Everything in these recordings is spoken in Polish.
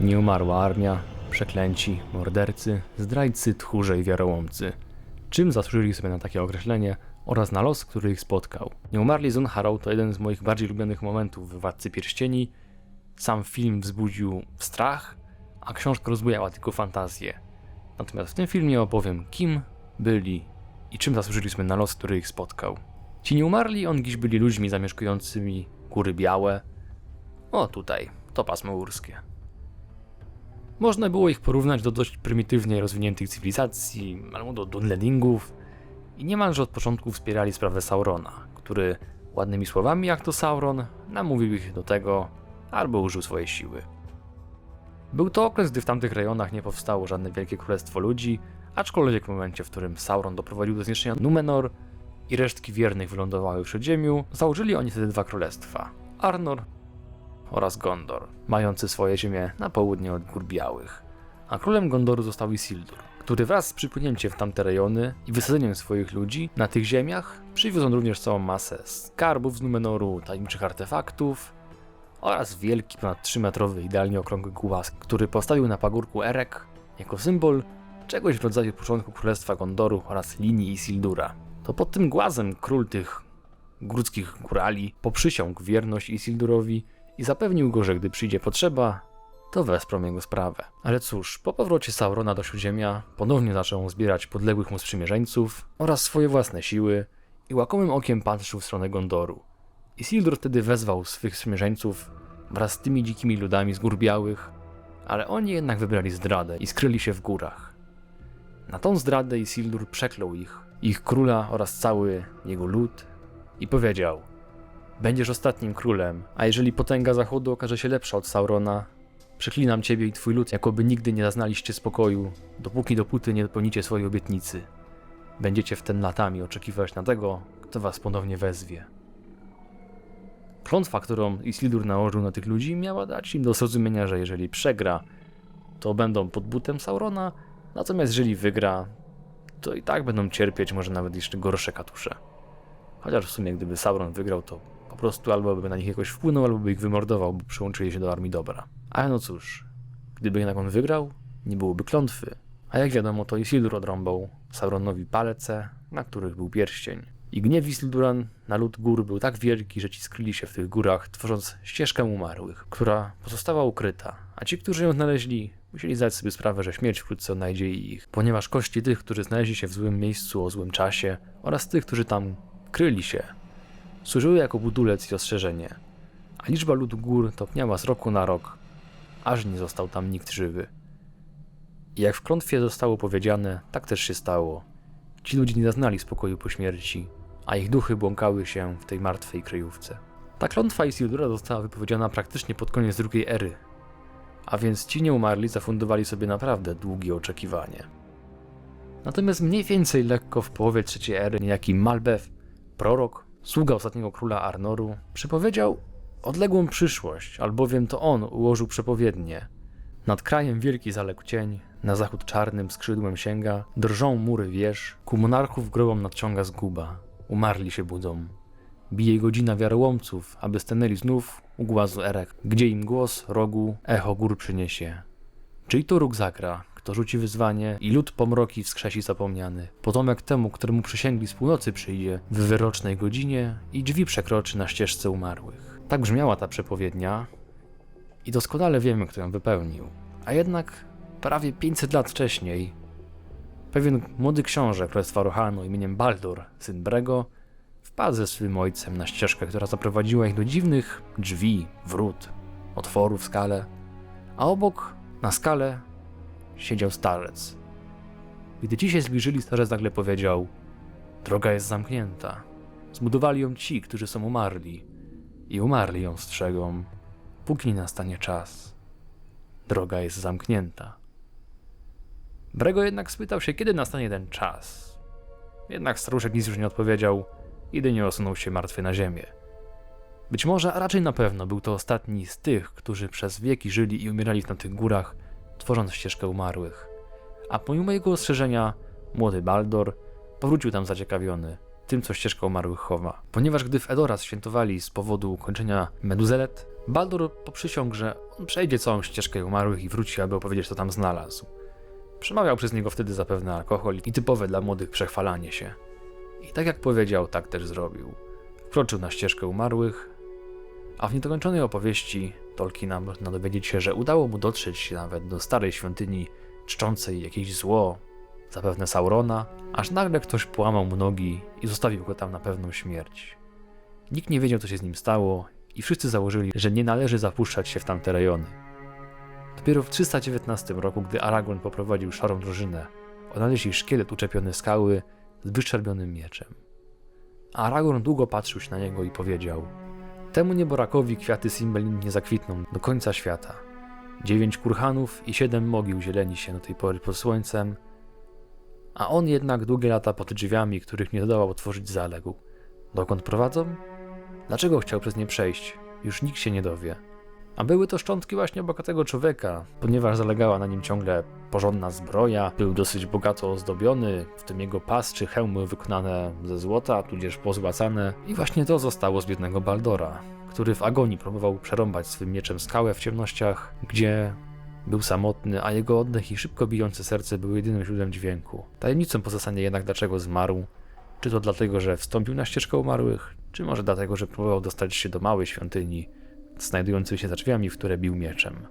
Nieumarła armia, przeklęci, mordercy, zdrajcy, tchórze i wiarołomcy. Czym zasłużyli sobie na takie określenie oraz na los, który ich spotkał. Nieumarli Zun Harrow to jeden z moich bardziej ulubionych momentów w Władcy Pierścieni. Sam film wzbudził strach, a książka rozbujała tylko fantazję. Natomiast w tym filmie opowiem, kim byli i czym zasłużyli sobie na los, który ich spotkał. Ci nieumarli ongiś byli ludźmi zamieszkującymi góry białe. O, tutaj, to pasmo górskie. Można było ich porównać do dość prymitywnie rozwiniętych cywilizacji, albo do Dunlendingów i niemalże od początku wspierali sprawę Saurona, który ładnymi słowami jak to Sauron namówił ich do tego, albo użył swojej siły. Był to okres, gdy w tamtych rejonach nie powstało żadne wielkie królestwo ludzi, aczkolwiek w momencie, w którym Sauron doprowadził do zniszczenia Numenor i resztki wiernych wylądowały w Przedziemiu, założyli oni wtedy dwa królestwa Arnor oraz Gondor, mający swoje ziemie na południe od Gór Białych. A królem Gondoru został Isildur, który wraz z przypłynięciem w tamte rejony i wysadzeniem swoich ludzi na tych ziemiach przywiózł również całą masę skarbów z Numenoru, tajemniczych artefaktów oraz wielki, ponad 3-metrowy, idealnie okrągły głaz, który postawił na pagórku Erek jako symbol czegoś w rodzaju początku Królestwa Gondoru oraz linii Isildura. To pod tym głazem król tych górzkich górali poprzysiągł wierność Isildurowi i zapewnił go, że gdy przyjdzie potrzeba, to wesprą jego sprawę. Ale cóż, po powrocie Saurona do Śródziemia ponownie zaczął zbierać podległych mu sprzymierzeńców oraz swoje własne siły i łakomym okiem patrzył w stronę Gondoru. Isildur wtedy wezwał swych sprzymierzeńców wraz z tymi dzikimi ludami z gór białych, ale oni jednak wybrali zdradę i skryli się w górach. Na tą zdradę Isildur przeklął ich, ich króla oraz cały jego lud i powiedział Będziesz ostatnim królem, a jeżeli potęga zachodu okaże się lepsza od Saurona, przeklinam ciebie i twój lud, jakoby nigdy nie zaznaliście spokoju, dopóki dopóty nie dopełnicie swojej obietnicy. Będziecie w ten latami oczekiwać na tego, kto was ponownie wezwie. Klątwa, którą Isildur nałożył na tych ludzi, miała dać im do zrozumienia, że jeżeli przegra, to będą pod butem Saurona, natomiast jeżeli wygra, to i tak będą cierpieć może nawet jeszcze gorsze katusze. Chociaż w sumie gdyby Sauron wygrał, to po prostu albo by na nich jakoś wpłynął, albo by ich wymordował, bo przyłączyli się do armii dobra. Ale no cóż, gdyby jednak on wygrał, nie byłoby klątwy. A jak wiadomo, to Isildur odrąbał Sauronowi palce, na których był pierścień. I gniew Isildura na lud gór był tak wielki, że ci skryli się w tych górach, tworząc ścieżkę umarłych, która pozostała ukryta. A ci, którzy ją znaleźli, musieli zdać sobie sprawę, że śmierć wkrótce odnajdzie ich, ponieważ kości tych, którzy znaleźli się w złym miejscu o złym czasie oraz tych, którzy tam kryli się, służyły jako budulec i ostrzeżenie. A liczba ludu gór topniała z roku na rok, aż nie został tam nikt żywy. I jak w klątwie zostało powiedziane, tak też się stało. Ci ludzie nie zaznali spokoju po śmierci, a ich duchy błąkały się w tej martwej kryjówce. Ta klątwa Isildura została wypowiedziana praktycznie pod koniec drugiej ery, a więc ci nieumarli zafundowali sobie naprawdę długie oczekiwanie. Natomiast mniej więcej lekko w połowie trzeciej ery niejaki Malbef, prorok, sługa ostatniego króla Arnoru, przepowiedział odległą przyszłość, albowiem to on ułożył przepowiednie. Nad krajem wielki zaległ cień, na zachód czarnym skrzydłem sięga, drżą mury wież, ku monarchów grobom nadciąga zguba. Umarli się budzą. Bije godzina wiarołomców, aby stanęli znów u głazu Erek, gdzie im głos rogu echo gór przyniesie. Czyj to róg zagra, kto rzuci wyzwanie i lud pomroki wskrzesi zapomniany. Potomek temu, któremu przysięgli z północy przyjdzie w wyrocznej godzinie i drzwi przekroczy na ścieżce umarłych. Tak brzmiała ta przepowiednia i doskonale wiemy, kto ją wypełnił. A jednak prawie 500 lat wcześniej pewien młody książę Królestwa Rohanu imieniem Baldur, syn Brego, wpadł ze swym ojcem na ścieżkę, która zaprowadziła ich do dziwnych drzwi, wrót, otworów w skale, a obok, na skale, siedział starzec. Gdy ci się zbliżyli, starzec nagle powiedział: Droga jest zamknięta. Zbudowali ją ci, którzy są umarli, i umarli ją strzegą, póki nie nastanie czas. Droga jest zamknięta. Brego jednak spytał się, kiedy nastanie ten czas. Jednak staruszek nic już nie odpowiedział, jedynie osunął się martwy na ziemię. Być może, a raczej na pewno, był to ostatni z tych, którzy przez wieki żyli i umierali na tych górach, tworząc ścieżkę umarłych. A pomimo jego ostrzeżenia, młody Baldor powrócił tam zaciekawiony, tym, co ścieżka umarłych chowa. Ponieważ gdy w Edoras świętowali z powodu ukończenia Meduzelet, Baldur poprzysiągł, że on przejdzie całą ścieżkę umarłych i wróci, aby opowiedzieć, co tam znalazł. Przemawiał przez niego wtedy zapewne alkohol i typowe dla młodych przechwalanie się. I tak jak powiedział, tak też zrobił. Wkroczył na ścieżkę umarłych, a w niedokończonej opowieści Tolkiena można dowiedzieć się, że udało mu dotrzeć nawet do starej świątyni czczącej jakieś zło, zapewne Saurona, aż nagle ktoś połamał mu nogi i zostawił go tam na pewną śmierć. Nikt nie wiedział, co się z nim stało i wszyscy założyli, że nie należy zapuszczać się w tamte rejony. Dopiero w 319 roku, gdy Aragorn poprowadził szarą drużynę, odnaleźli szkielet uczepiony skały z wyszczerbionym mieczem. Aragorn długo patrzył się na niego i powiedział Temu nieborakowi kwiaty Simbelin nie zakwitną do końca świata. Dziewięć kurhanów i siedem mogił zieleni się do tej pory pod słońcem, a on jednak długie lata pod drzwiami, których nie zdołał otworzyć, zaległ. Dokąd prowadzą? Dlaczego chciał przez nie przejść? Już nikt się nie dowie. A były to szczątki właśnie bogatego człowieka, ponieważ zalegała na nim ciągle porządna zbroja, był dosyć bogato ozdobiony, w tym jego pas czy hełmy wykonane ze złota, tudzież pozłacane. I właśnie to zostało z biednego Baldora, który w agonii próbował przerąbać swym mieczem skałę w ciemnościach, gdzie był samotny, a jego oddech i szybko bijące serce były jedynym źródłem dźwięku. Tajemnicą pozostanie jednak dlaczego zmarł, czy to dlatego, że wstąpił na ścieżkę umarłych, czy może dlatego, że próbował dostać się do małej świątyni, znajdującej się za drzwiami, w które bił mieczem.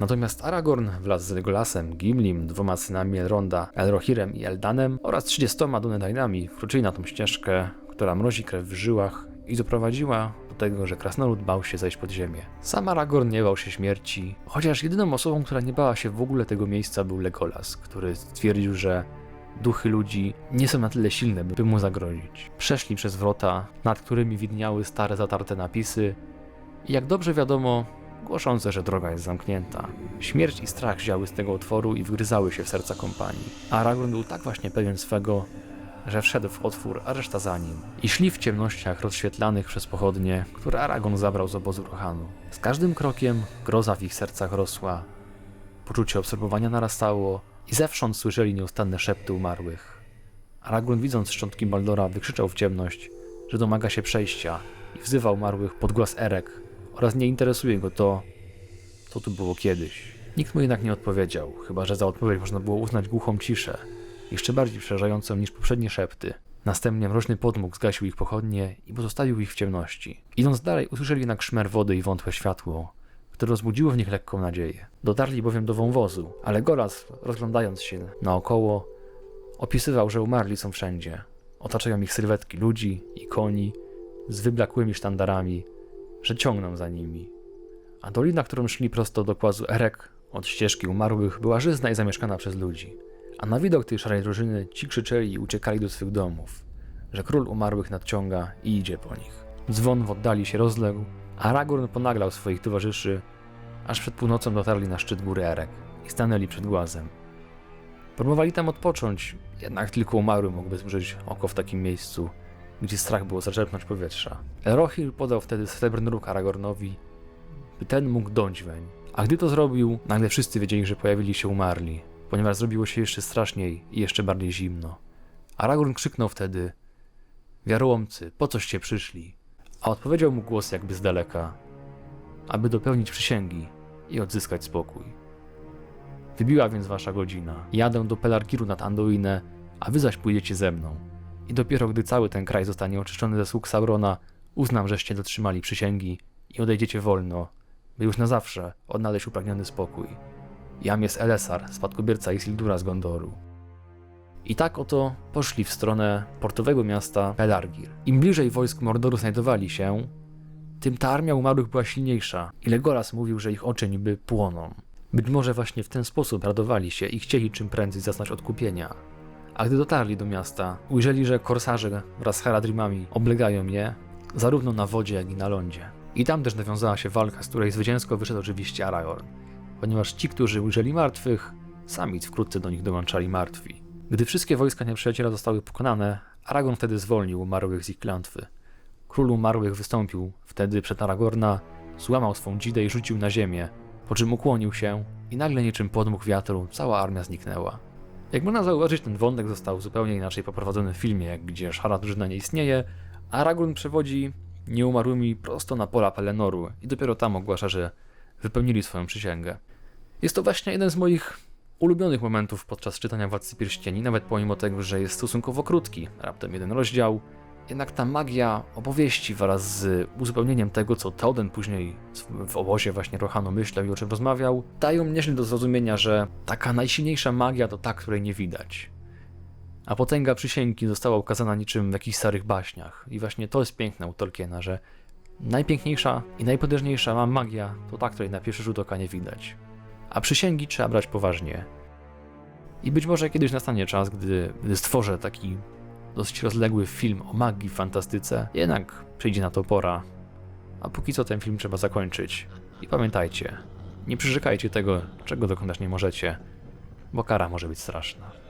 Natomiast Aragorn wraz z Legolasem, Gimlim, dwoma synami Elronda, Elrohirem i Eldanem oraz 30 Dunedainami wkroczyli na tą ścieżkę, która mrozi krew w żyłach i doprowadziła do tego, że krasnolud bał się zejść pod ziemię. Sam Aragorn nie bał się śmierci, chociaż jedyną osobą, która nie bała się w ogóle tego miejsca był Legolas, który stwierdził, że duchy ludzi nie są na tyle silne, by mu zagrozić. Przeszli przez wrota, nad którymi widniały stare zatarte napisy jak dobrze wiadomo, głoszące, że droga jest zamknięta. Śmierć i strach wzięły z tego otworu i wgryzały się w serca kompanii. Aragorn był tak właśnie pewien swego, że wszedł w otwór, a reszta za nim. I szli w ciemnościach rozświetlanych przez pochodnie, które Aragorn zabrał z obozu Rohanu. Z każdym krokiem groza w ich sercach rosła, poczucie obserwowania narastało i zewsząd słyszeli nieustanne szepty umarłych. Aragorn widząc szczątki Baldora wykrzyczał w ciemność, że domaga się przejścia i wzywał umarłych pod głos Erek oraz nie interesuje go to, co tu było kiedyś. Nikt mu jednak nie odpowiedział, chyba że za odpowiedź można było uznać głuchą ciszę, jeszcze bardziej przerażającą niż poprzednie szepty. Następnie mroczny podmuch zgasił ich pochodnie i pozostawił ich w ciemności. Idąc dalej, usłyszeli jednak szmer wody i wątłe światło, które rozbudziło w nich lekką nadzieję. Dotarli bowiem do wąwozu, ale Goraz, rozglądając się naokoło, opisywał, że umarli są wszędzie. Otaczają ich sylwetki ludzi i koni z wyblakłymi sztandarami, że ciągną za nimi. A dolina, którą szli prosto do kłazu Erek od ścieżki umarłych, była żyzna i zamieszkana przez ludzi. A na widok tej szarej drużyny ci krzyczeli i uciekali do swych domów, że król umarłych nadciąga i idzie po nich. Dzwon w oddali się rozległ, a Aragorn ponaglał swoich towarzyszy, aż przed północą dotarli na szczyt góry Erek i stanęli przed głazem. Próbowali tam odpocząć, jednak tylko umarły mógłby zużyć oko w takim miejscu, gdzie strach było zaczerpnąć powietrza. Elrohir podał wtedy srebrny róg Aragornowi, by ten mógł dąć weń. A gdy to zrobił, nagle wszyscy wiedzieli, że pojawili się umarli, ponieważ zrobiło się jeszcze straszniej i jeszcze bardziej zimno. Aragorn krzyknął wtedy: Wiarołomcy, po coście przyszli? A odpowiedział mu głos jakby z daleka, aby dopełnić przysięgi i odzyskać spokój. Wybiła więc wasza godzina. Jadę do Pelargiru nad Anduinę, a wy zaś pójdziecie ze mną. I dopiero gdy cały ten kraj zostanie oczyszczony ze sług Saurona, uznam, żeście dotrzymali przysięgi i odejdziecie wolno, by już na zawsze odnaleźć upragniony spokój. Jam jest Elesar, spadkobierca Isildura z Gondoru. I tak oto poszli w stronę portowego miasta Pelargir. Im bliżej wojsk Mordoru znajdowali się, tym ta armia umarłych była silniejsza i Legolas mówił, że ich oczy niby płoną. Być może właśnie w ten sposób radowali się i chcieli czym prędzej zaznać odkupienia. A gdy dotarli do miasta, ujrzeli, że korsarze wraz z Haradrimami oblegają je, zarówno na wodzie, jak i na lądzie. I tam też nawiązała się walka, z której zwycięsko wyszedł oczywiście Aragorn, ponieważ ci, którzy ujrzeli martwych, sami wkrótce do nich dołączali martwi. Gdy wszystkie wojska nieprzyjaciela zostały pokonane, Aragorn wtedy zwolnił umarłych z ich klątwy. Król umarłych wystąpił wtedy przed Aragorna, złamał swą dzidę i rzucił na ziemię, po czym ukłonił się i nagle niczym podmuch wiatru cała armia zniknęła. Jak można zauważyć, ten wątek został zupełnie inaczej poprowadzony w filmie, gdzie szara drużyna nie istnieje, a Aragorn przewodzi nieumarłymi prosto na pola Pelenoru i dopiero tam ogłasza, że wypełnili swoją przysięgę. Jest to właśnie jeden z moich ulubionych momentów podczas czytania Władcy Pierścieni, nawet pomimo tego, że jest stosunkowo krótki, raptem jeden rozdział. Jednak ta magia opowieści wraz z uzupełnieniem tego, co Teoden później w obozie właśnie Rohanu myślał i o czym rozmawiał, dają nieźle do zrozumienia, że taka najsilniejsza magia to ta, której nie widać. A potęga przysięgi została ukazana niczym w jakichś starych baśniach. I właśnie to jest piękne u Tolkiena, że najpiękniejsza i najpotężniejsza magia to ta, której na pierwszy rzut oka nie widać. A przysięgi trzeba brać poważnie. I być może kiedyś nastanie czas, gdy, gdy stworzę taki dosyć rozległy film o magii w fantastyce, jednak przyjdzie na to pora. A póki co ten film trzeba zakończyć. I pamiętajcie, nie przyrzekajcie tego, czego dokonać nie możecie, bo kara może być straszna.